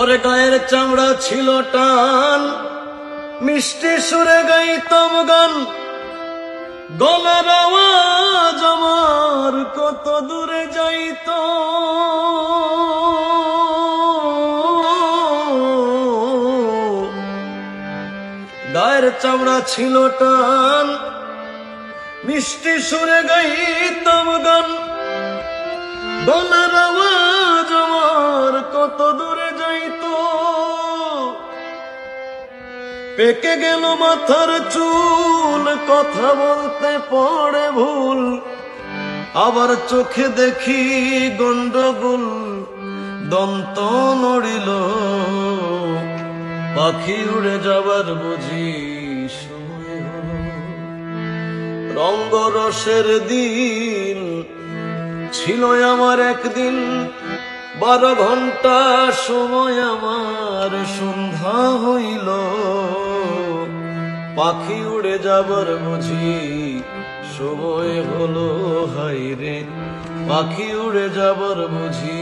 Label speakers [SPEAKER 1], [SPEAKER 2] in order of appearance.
[SPEAKER 1] ওরে গায়ের চামড়া ছিল টান। মিষ্টি সুরে গাইতাম গান। গলার আওয়াজ আমার কত দূরে যাইত। গায়ের চামড়া ছিল টান। মিষ্টি সুরে গাইতাম গান। গলার আওয়াজ আমার পেকে গেল মাথার চুল, কথা বলতে পড়ে ভুল। আবার চোখে দেখি গন্ডগোল, দন্ত নড়িল। পাখি উড়ে যাবার বুঝি সময় হলো রঙ্গরসের দিন ছিল আমার একদিন। বারো ঘণ্টা সময় আমার সন্ধ্যা হইল। পাখি উড়ে যাবার বুঝি সময় হলো হাই রে। পাখি উড়ে যাবার বুঝি